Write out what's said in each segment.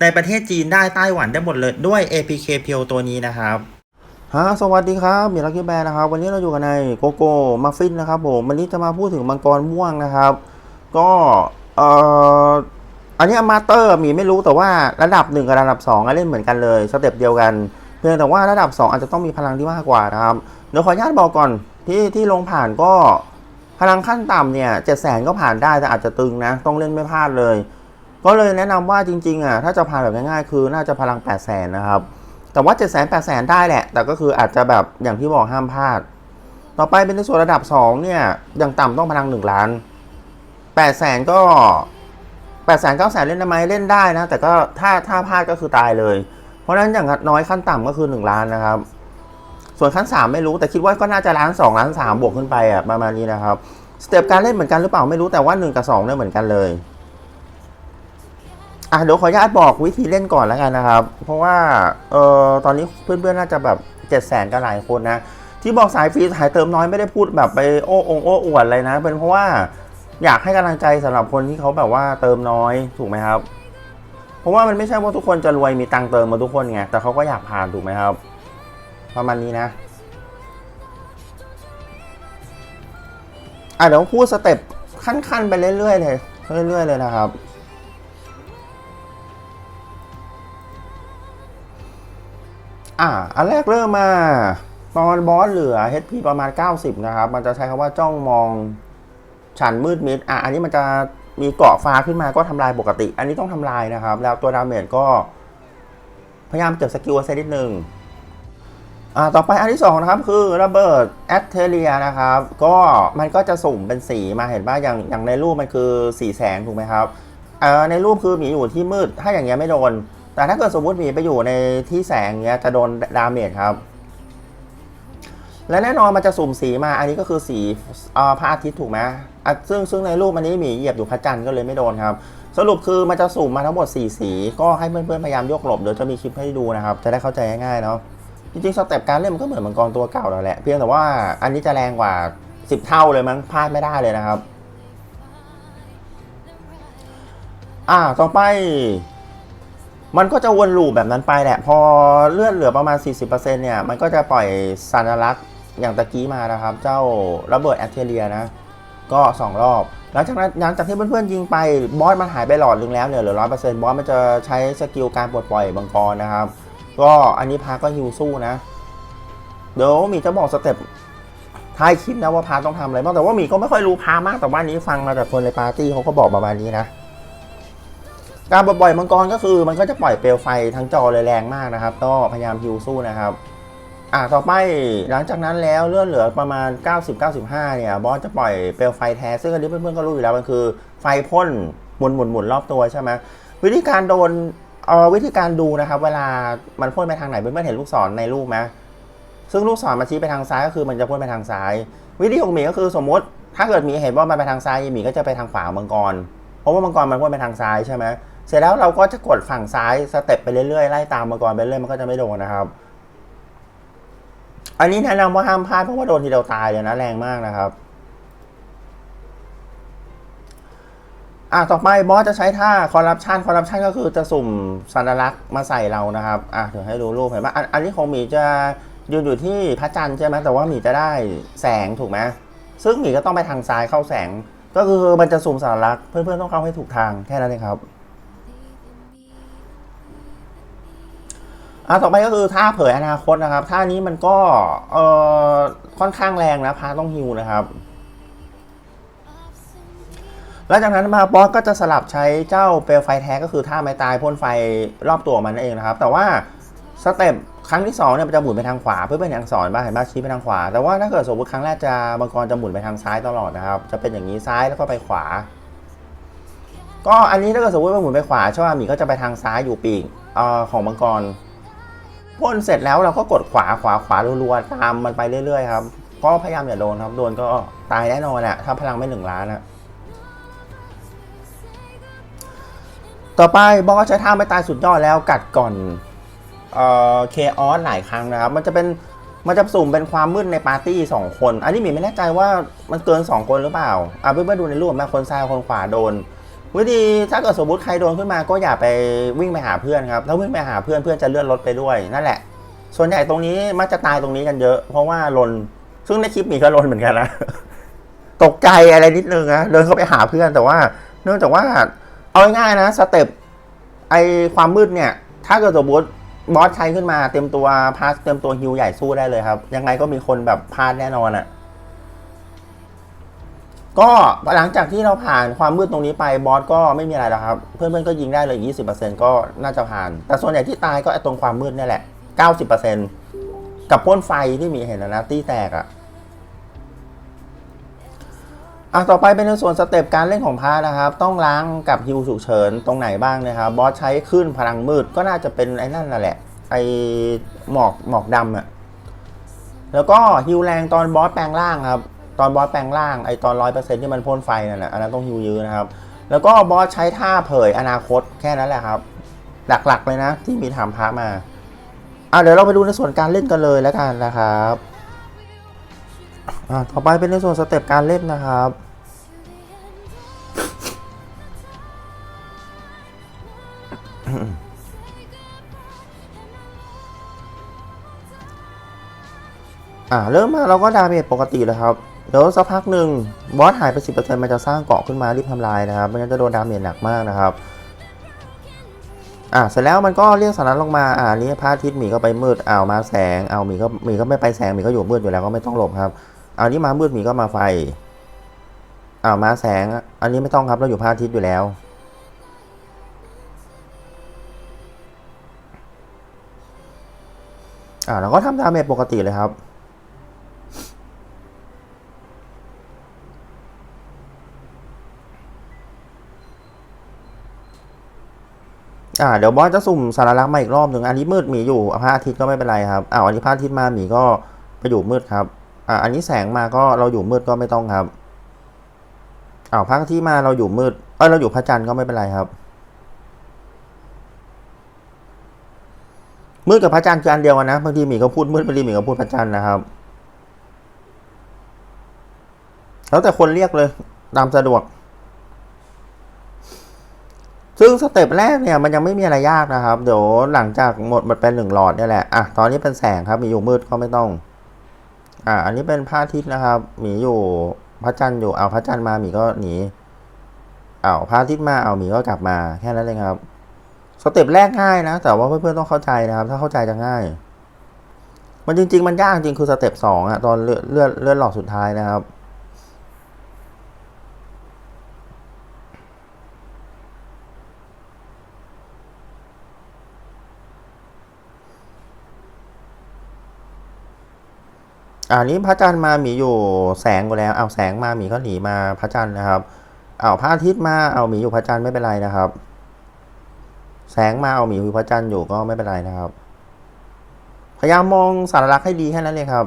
ในประเทศจีนได้ไต้หวันได้หมดเลยด้วย APK เพียวตัวนี้นะครับฮะสวัสดีครับมีลักกี้แบร์นะครับ วันนี้เราอยู่กันในโกโก้มัฟฟินนะครับผมวันนี้จะมาพูดถึงมังกรม่วงนะครับ ก็เอ่ออันนี้มาเตอร์มีไม่รู้แต่ว่าระดับ 1 กับระดับ2อะเล่นเหมือนกันเลยสเต็ปเดียวกันเพียงแต่ว่าระดับ 2 อาจจะต้องมีพลังที่มากกว่านะครับเดี๋ยวขออนุญาตบอกก่อนที่ที่ลงผ่านก็พลังขั้นต่ำเนี่ยเจ็ดแสนก็ผ่านได้แต่อาจจะตึงนะ ต้องเล่นไม่พลาดเลย ก็เลยแนะนำว่าจริงๆอะถ้าจะผ่าแบบง่ายๆ คือน่าจะพลัง8 0 0แสนนะครับ แต่ว่า7 0 0 0 0 8 0 0 0 0ได้แหละ แต่ก็คืออาจจะแบบอย่างที่บอกห้ามพลาด ต่อไปเป็นในส่วนระดับ 2 เนี่ยอย่างต่ำต้องพลัง 1 ล้าน8 0 0แสนก็8 0 0 0 0 9 0 0 0เล่นได้ไหมเล่นได้นะ แต่ก็ถ้าถ้าพลาดก็คือตายเลย เพราะฉะนั้นอย่างน้อยขั้นต่ำก็คือ 1 ล้านนะครับ ส่วนขั้น 3 ไม่รู้แต่คิดว่าก็น่าจะล้าน2ล้าน3บวกขึ้นไปอะประมาณนี้นะครับสเต็ปการเล่นเหมือนกันหรือเปล่าไม่รู้แต่ว่า 1 กับ2เนี่ยเหมือนกันเลย อะเดี๋ยวขออนุญาตบอกวิธีเล่นก่อนแล้วกันนะครับ เพราะว่าเอ่อตอนนี้เพื่อนๆน่าจะแบบ7จ็ดแสนกันหลายคนนะ ที่บอกสายฟรีสายเติมน้อยไม่ได้พูดแบบไปโอ้องโอ้อวดเลยนะ เป็นเพราะว่าอยากให้กำลังใจสำหรับคนที่เขาแบบว่าเติมน้อยถูกไหมครับ เพราะว่ามันไม่ใช่ว่าทุกคนจะรวยมีตังเติมมาทุกคนไงแต่เขาก็อยากผ่านถูกไหมครับประมาณนี้นะอะเดี๋ยวพูดสเต็ปขั้นๆไปเรื่อยๆเลยเรื่อยๆเลยนะครับ อะอันแรกเริ่มมาตอนบอสเหลือ HP ประมาณ 90 นะครับ มันจะใช้คำว่าจ้องมองฉันมืดมิดอะอันนี้มันจะมีเกาะฟ้าขึ้นมาก็ทำลายปกติ อันนี้ต้องทำลายนะครับ แล้วตัวดาเมจก็ พยายามเก็บสกิลไว้สักนิดนึงอ่าต่อไปอันที่2นะครับคือระเบิดแอตเทเรียนะครับ ก็มันก็จะสุ่มเป็นสีมาเห็นป่ะอย่างอย่างในรูปมันคือสีแสงถูกไหมครับอ่อในรูปคือหมีอยู่ที่มืด ถ้าอย่างเงี้ยไม่โดน แต่ถ้าเกิดสมมติหมีไปอยู่ในที่แสงเงี้ยจะโดนดาเมจครับ และแน่นอนมันจะสุ่มสีมา อันนี้ก็คือสีอพระอาทิตย์ถูกไหมซึ่งซึ่งในรูปอันนี้หมีเหยียบอยู่พระจันทร์ก็เลยไม่โดนครับ สรุปคือมันจะสุ่มมาทั้งหมด 4 สี ก็ให้เพื่อนๆพยายามยกหลบเดี๋ยวจะมีคลิปให้ดูนะครับ จะได้เข้าใจง่ายๆเนาะ จริงๆสเต็ปการเล่นมันก็เหมือนมังกรตัวเก่าแล้วแหละ เพียงแต่ว่าอันนี้จะแรงกว่า 10 เท่าเลยมั้งพลาดไม่ได้เลยนะครับ อ่า ต่อไป มันก็จะวนลูปแบบนั้นไปแหละ พอเลือดเหลือประมาณ 40%เนี่ย มันก็จะปล่อยสัญลักษณ์อย่างตะกี้มานะครับ เจ้าระเบิดแอตเทเรียนะ ก็ 2 รอบ หลังจากนั้นหลังจากที่เพื่อนๆยิงไป บอสมันหายไปหลอดนึงแล้วเนี่ยเหลือร้อยเปอร์เซ็นต์บอสมันจะใช้สกิลการปลดปล่อยบังกรนะครับ ก็อันนี้พาก็ฮิวสู้นะ เดี๋ยวมีจะบอกสเต็ปท้ายคลิปนะว่าพาต้องทำอะไรบ้างแต่ว่ามีก็ไม่ค่อยรู้พามากแต่ว่านี้ฟังมาจากคนในปาร์ตี้เขาก็บอกประมาณนี้นะ การปล่อยมังกรก็คือมันก็จะปล่อยเปลวไฟทั้งจอเลยแรงมากนะครับก็พยายามฮิวสู้นะครับอ่าต่อไปหลังจากนั้นแล้วเลื่อนเหลือประมาณ 90-95 เนี่ย บอสจะปล่อยเปลวไฟแท้ ซึ่งอันนี้เพื่อนๆก็รู้อยู่แล้วมันคือไฟพ่นหมุนหมุนหมุนรอบตัวใช่ไหมวิธีการโดนเอ่อวิธีการดูนะครับ เวลามันพ่นไปทางไหนเพื่อนๆเห็นลูกศรในรูปไหมซึ่งลูกศรมันชี้ไปทางซ้ายก็คือมันจะพ่นไปทางซ้าย วิธีของหมีก็คือสมมติ ถ้าเกิดหมีเห็นว่ามันไปทางซ้ายหมีก็จะไปทางขวาของมังกรเพราะว่ามังกรมันพ่นไปทางซ้ายใช่ไหม เสร็จแล้วเราก็จะกดฝั่งซ้ายสเต็ปไปเรื่อยๆไล่ตามมังกรไปเรื่อยมันก็จะไม่โดนนะครับ อันนี้แนะนำว่าห้ามพลาดเพราะว่าโดนทีเดียวตายเลยนะแรงมากนะครับอะต่อไปบอสจะใช้ท่าคอร์รัปชันคอร์รัปชันก็คือจะสุ่มสัญลักษณ์มาใส่เรานะครับอะเดี๋ยวให้ดูรูปเห็นไหมอันอันนี้ของหมีจะยืนอยู่ที่พระจันทร์ใช่ไหมแต่ว่าหมีจะได้แสงถูกไหมซึ่งหมีก็ต้องไปทางซ้ายเข้าแสง ก็คือมันจะสุ่มสัญลักษณ์เพื่อนๆต้องเข้าให้ถูกทางแค่นั้นเองครับ อะต่อไปก็คือท่าเผยอนาคตนะครับ ท่านี้มันก็เอ่อค่อนข้างแรงนะพาต้องฮิวนะครับแล้วจากนั้นมาบอสก็จะสลับใช้เจ้าเปลวไฟแท้ก็คือท่าไม้ตายพ่นไฟรอบตัวมันเองนะครับ แต่ว่าสเต็ปครั้งที่2เนี่ยมันจะหมุนไปทางขวาเพื่อเป็นอย่างสอนบ้างเห็นบ้าชี้ไปทางขวา แต่ว่าถ้าเกิดสมมติครั้งแรกจะมังกรจะหมุนไปทางซ้ายตลอดนะครับ จะเป็นอย่างนี้ซ้ายแล้วก็ไปขวา ก็อันนี้ถ้าเกิดสมมติว่าหมุนไปขวาใช่ไหมหมีก็จะไปทางซ้ายอยู่ปีกเอ่อของมังกร พ่นเสร็จแล้วเราก็กดขวาขวาขวารัวๆตามมันไปเรื่อยๆครับก็พยายามอย่าโดนครับโดนก็ตายแน่นอนอะถ้าพลังไม่หนึ่งล้านอะต่อไปบอสใช้ท่าไม่ตายสุดยอดแล้วกัดก่อนเอ่อเคออสหลายครั้งนะครับ มันจะเป็นมันจะสุ่มเป็นความมืดในปาร์ตี้สองคน อันนี้มีไม่แน่ใจว่ามันเกินสองคนหรือเปล่าอะเพื่อนๆดูในรูปนะคนซ้ายคนขวาโดน วิธีถ้าเกิดสมมติใครโดนขึ้นมาก็อย่าไปวิ่งไปหาเพื่อนครับถ้าวิ่งไปหาเพื่อนเพื่อนจะเลื่อนรถไปด้วยนั่นแหละ ส่วนใหญ่ตรงนี้มักจะตายตรงนี้กันเยอะ เพราะว่าลนซึ่งในคลิปมีก็ลนเหมือนกันนะตกใจอะไรนิดนึงนะเดินเข้าไปหาเพื่อนแต่ว่า เนื่องจากว่าเอาง่ายๆนะสเต็ปไอความมืดเนี่ย ถ้าเกิดสมมติบอสใช้ขึ้นมาเต็มตัวพาสเต็มตัวฮิวใหญ่สู้ได้เลยครับ ยังไงก็มีคนแบบพลาดแน่นอนอะ ก็หลังจากที่เราผ่านความมืดตรงนี้ไปบอสก็ไม่มีอะไรแล้วครับ เพื่อนๆก็ยิงได้เลย 20%ก็น่าจะผ่าน แต่ส่วนใหญ่ที่ตายก็ไอ้ตรงความมืดนี่แหละ 90%กับพ่นไฟที่มีเห็นนะนะตี้แตกอะอะต่อไปเป็นในส่วนสเต็ปการเล่นของพานะครับ ต้องล้างกับฮิวฉุกเฉินตรงไหนบ้างนะครับบอสใช้ขึ้นพลังมืดก็น่าจะเป็นไอ้นั่นแหละ ไอหมอกหมอกดำอะแล้วก็ฮิวแรงตอนบอสแปลงร่างครับ ตอนบอสแปลงร่างไอตอนร้อยเปอร์เซ็นที่มันพ่นไฟนั่นแหละอันนั้นต้องฮิวยื้อนะครับ แล้วก็บอสใช้ท่าเผยอนาคตแค่นั้นแหละครับ หลักๆเลยนะ ที่มีถามพระมาอะเดี๋ยวเราไปดูในส่วนการเล่นกันเลยแล้วกันนะครับอะต่อไปเป็นในส่วนสเต็ปการเล่นนะครับอ่าเริ่มมาเราก็ดาเมจปกติเลยครับ เดี๋ยวสักพักหนึ่งบอสหายไป 10%มันจะสร้างเกาะขึ้นมารีบทำลายนะครับไม่งั้นจะโดนดาเมจหนักมากนะครับอ่าเสร็จแล้วมันก็เรียกสาระลงมาอ่านนี้พระอาทิตย์หมีก็ไปมืดอ้าวมาแสงอ้าวหมีก็หมีก็ไม่ไปแสงหมีก็อยู่มืดอยู่แล้วก็ไม่ต้องหลบครับอันนี้มามืดหมีก็มาไฟอ้าวมาแสง อันนี้ไม่ต้องครับเราอยู่พระอาทิตย์อยู่แล้วอ่าเราก็ทำดาเมจปกติเลยครับ อ่าเดี๋ยวบอสจะสุ่มสารลักษณ์มาอีกรอบหนึ่งอันนี้มืดหมีอยู่พระอาทิตย์ก็ไม่เป็นไรครับอ้าวอันนี้พระอาทิตย์มาหมีก็ไปอยู่มืดครับอ่าอันนี้แสงมาก็เราอยู่มืดก็ไม่ต้องครับอ้าวพระอาทิตย์มาเราอยู่มืดเออเราอยู่พระจันทร์ก็ไม่เป็นไรครับ มืดกับพระจันทร์คืออันเดียวกันนะบางทีหมีก็พูดมืดบางทีหมีก็พูดพระจันทร์นะครับ แล้วแต่คนเรียกเลยตามสะดวก ซึ่งสเต็ปแรกเนี่ยมันยังไม่มีอะไรยากนะครับ เดี๋ยวหลังจากหมดหมดเป็นหนึ่งหลอดเนี่ยแหละอะตอนนี้เป็นแสงครับ มีอยู่มืดก็ไม่ต้อง อะอันนี้เป็นพระอาทิตย์นะครับ มีอยู่พระจันทร์อยู่เอาพระจันทร์มาหมีก็หนีเอาพระอาทิตย์มาเอาหมีก็กลับมาแค่นั้นเลยครับสเต็ปแรกง่ายนะ แต่ว่าเพื่อนๆต้องเข้าใจนะครับ ถ้าเข้าใจจะง่าย มันจริง ๆ มันยากจริงคือสเต็ปสองอะตอนเลือดเลือดเลือดหลอดสุดท้ายนะครับ อ่านี้พระจันทร์มาหมีอยู่แสงอยู่แล้ว เอาแสงมาหมีก็หนีมาพระจันทร์นะครับ เอาพระอาทิตย์มาเอาหมีอยู่พระจันทร์ไม่เป็นไรนะครับ แสงมาเอาหมีอยู่พระจันทร์อยู่ก็ไม่เป็นไรนะครับ พยายามมองสารลักษณ์ให้ดีแค่นั้นเลยครับ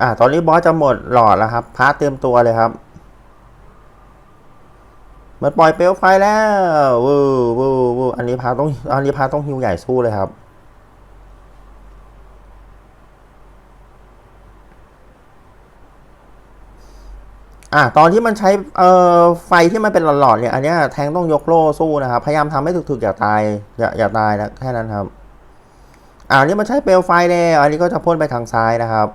อ่าตอนนี้บอสจะหมดหลอดแล้วครับพาร์ทเตรียมตัวเลยครับ มันปล่อยเปลวไฟแล้ววูวูวูอันนี้พาต้องอันนี้พาต้องฮิวใหญ่สู้เลยครับ อะตอนที่มันใช้เอ่อไฟที่มันเป็นหลอดๆเนี่ย อันนี้แทงต้องยกโล่สู้นะครับ พยายามทำให้ถึกๆอย่าตายอย่าอย่าตายนะแค่นั้นครับอ่านี่มันใช้เปลวไฟแล้วอันนี้ก็จะพ่นไปทางซ้ายนะครับ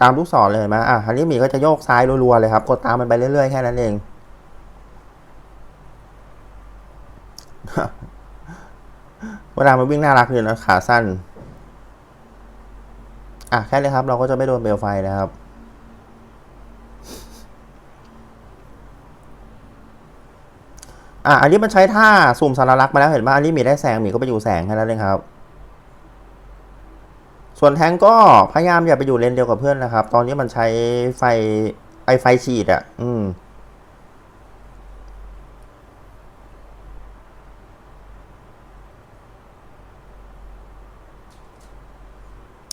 ตามลูกศรเลยเห็นไหมอะอันนี้มีก็จะโยกซ้ายรัวๆเลยครับ กดตามมันไปเรื่อยๆแค่นั้นเอง เวลามันวิ่งน่ารักเลยนะขาสั้น อะแค่นี้ครับ เราก็จะไม่โดนเปลไฟนะครับอะอันนี้มันใช้ท่าสุ่มสารลักษณ์มาแล้วเห็นไหมอันนี้มีได้แสงมีก็ไปอยู่แสงแค่นั้นเองครับ ส่วนแทงก็พยายามอย่าไปอยู่เลนเดียวกับเพื่อนนะครับ ตอนนี้มันใช้ไฟไอไฟฉีดอะ อืม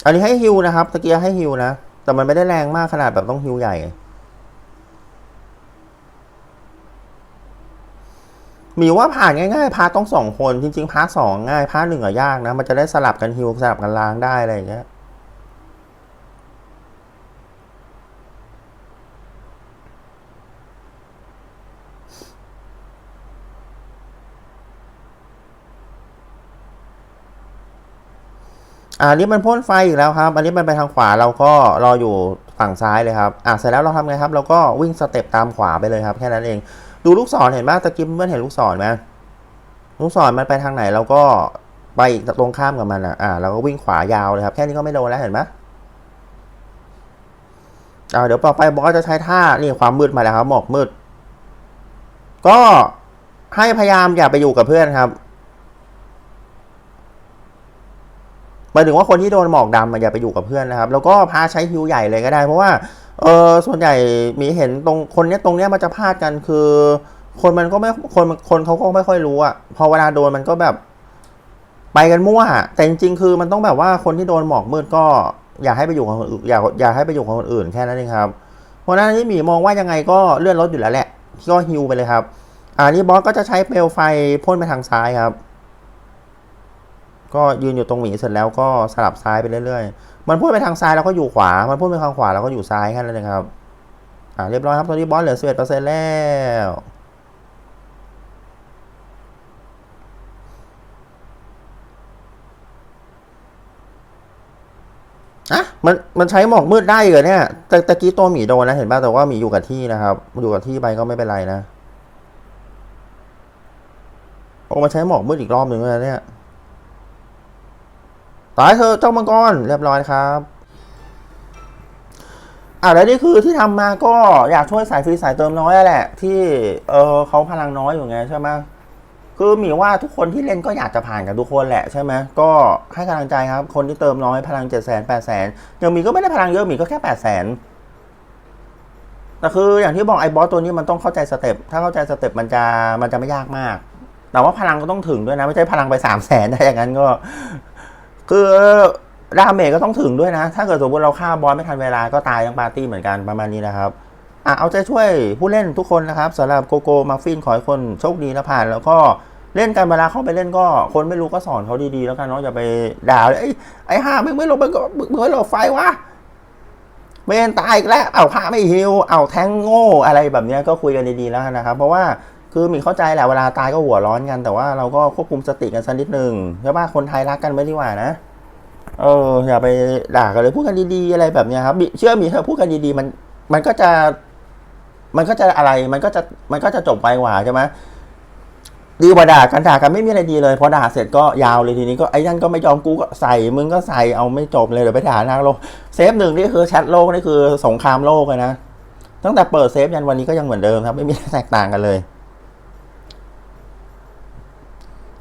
อันนี้ให้ฮิวนะครับตะเกียให้ฮิวนะ แต่มันไม่ได้แรงมากขนาดแบบต้องฮิวใหญ่ มีว่าผ่านง่ายๆ พาร์ต้องสองคนจริงๆพาร์ทสองง่ายพาร์ทหนึ่งอะยากนะ มันจะได้สลับกันฮิวสลับกันล้างได้อะไรอย่างเงี้ย อ่าอันนี้มันพ่นไฟอีกแล้วครับอันนี้มันไปทางขวาเราก็รออยู่ฝั่งซ้ายเลยครับอ่าเสร็จแล้วเราทำไงครับ เราก็วิ่งสเต็ปตามขวาไปเลยครับ แค่นั้นเอง ดูลูกศรเห็นไหมตะกี้เพื่อนเห็นลูกศรไหมลูกศรมันไปทางไหนเราก็ไปตรงข้ามกับมันอะอ่าเราก็วิ่งขวายาวเลยครับ แค่นี้ก็ไม่โดนแล้วเห็นไหมอ่าเดี๋ยวต่อไปบอสจะใช้ท่านี่ความมืดมาแล้วครับหมอกมืด ก็ให้พยายามอย่าไปอยู่กับเพื่อนครับ หมายถึงว่าคนที่โดนหมอกดำอย่าไปอยู่กับเพื่อนนะครับ แล้วก็พาใช้ฮิวใหญ่เลยก็ได้ เพราะว่าเออส่วนใหญ่มีเห็นตรงคนเนี้ยตรงเนี้ยมันจะพลาดกันคือ คนมันก็ไม่คนคนเขาก็ไม่ค่อยรู้อะพอเวลาโดนมันก็แบบไปกันมั่ว แต่จริงๆคือมันต้องแบบว่าคนที่โดนหมอกมืดก็อย่าให้ไปอยู่กับคนอื่นอย่าอย่าให้ไปอยู่กับคนอื่นแค่นั้นเองครับ เพราะนั้นที่หมีมองว่ายังไงก็เลื่อนรถอยู่แล้วแหละก็ฮิวไปเลยครับ อ่านี่บอสก็จะใช้เปลวไฟพ่นไปทางซ้ายครับ ก็ยืนอยู่ตรงหมีเสร็จแล้วก็สลับซ้ายไปเรื่อยๆ มันพูดไปทางซ้ายแล้วก็อยู่ขวา มันพูดไปทางขวาแล้วก็อยู่ซ้ายแค่นั้นเองครับ อ่าเรียบร้อยครับตอนนี้บอสเหลือ11%แล้วอะมันมันใช้หมอกมืดได้เหรอเนี่ยแต่ตะกี้ตัวหมีโดนนะเห็นป่ะแต่ว่าหมีอยู่กับที่นะครับอยู่กับที่ไปก็ไม่เป็นไรนะโอ้มาใช้หมอกมืดอีกรอบหนึ่งแล้วเนี่ย ตายเธอเจ้ามังกรเรียบร้อยครับอ่าแล้วนี่คือที่ทำมาก็อยากช่วยสายฟรีสายเติมน้อยแหละ ที่เออเขาพลังน้อยอยู่ไงใช่ไหมคือหมีว่าทุกคนที่เล่นก็อยากจะผ่านกันทุกคนแหละใช่ไหมก็ให้กำลังใจครับ คนที่เติมน้อยพลังเจ็ดแสนแปดแสนยังมีก็ไม่ได้พลังเยอะหมีก็แค่แปดแสนแต่คืออย่างที่บอกไอ้บอสตัวนี้มันต้องเข้าใจสเต็ปถ้าเข้าใจสเต็ปมันจะมันจะไม่ยากมาก แต่ว่าพลังก็ต้องถึงด้วยนะ ไม่ใช่พลังไปสามแสนถ้าอย่างนั้นก็ คือดาเมจก็ต้องถึงด้วยนะ ถ้าเกิดสมมติเราฆ่าบอสไม่ทันเวลาก็ตายทั้งปาร์ตี้เหมือนกันประมาณนี้นะครับอะเอาใจช่วยผู้เล่นทุกคนนะครับสำหรับโกโก้มาฟินขอให้คนโชคดีและผ่าน แล้วก็เล่นกันเวลาเข้าไปเล่นก็คนไม่รู้ก็สอนเขาดีๆ แล้วกันเนาะอย่าไปด่าเลยไอ้ไอ้ห่ามึงไม่ลงมึงก็มึงไม่ลงไฟวะเมนตายอีกแล้วเอาผ้าไม่ฮิวเอาแทงโง่อะไรแบบนี้ก็คุยกันดีๆแล้วนะครับ เพราะว่า คือมีเข้าใจแหละเวลาตายก็หัวร้อนกัน แต่ว่าเราก็ควบคุมสติกันสักนิดหนึ่งใช่ป่ะคนไทยรักกันไม่ดีกว่านะเอออย่าไปด่ากันเลยพูดกันดีๆอะไรแบบเนี้ยครับเชื่อมีเธอพูดกันดีๆมัน มันก็จะ มันก็จะอะไร มันก็จะมันก็จะจบไปกว่าใช่ไหมดีกว่าด่ากันด่ากันไม่มีอะไรดีเลยพอด่าเสร็จก็ยาวเลยทีนี้ก็ไอ้นั่นก็ไม่ยอมกูก็ใส่มึงก็ใส่เอาไม่จบเลยเดี๋ยวไปด่านางโลกเซฟหนึ่งนี่คือแชทโลกนี่คือสงครามโลกเลยนะตั้งแต่เปิดเซฟยันวันนี้ก็ยังเหมือนเดิมครับ ไม่มีอะไรแตกต่างกันเลย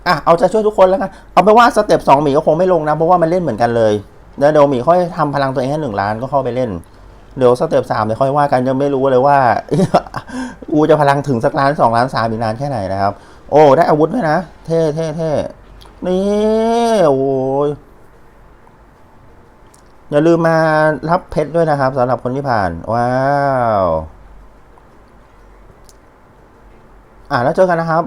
อะเอาใจช่วยทุกคนแล้วกันเอาไปว่าสเต็ปสองหมีก็คงไม่ลงนะเพราะว่ามันเล่นเหมือนกันเลยเดี๋ยวเดี๋ยวหมีค่อยทำพลังตัวเองให้หนึ่งล้านก็เข้าไปเล่นเดี๋ยวสเต็ปสามเดี๋ยวค่อยว่ากันยังไม่รู้เลยว่าอูจะพลังถึงสักล้านสองล้านสามอีกนานแค่ไหนนะครับ โอ้ได้อาวุธด้วยนะ เท่เท่เท่นี่โอ้ยอย่าลืมมารับเพชรด้วยนะครับสำหรับคนที่ผ่าน ว้าว อ่าแล้วเจอกันนะครับ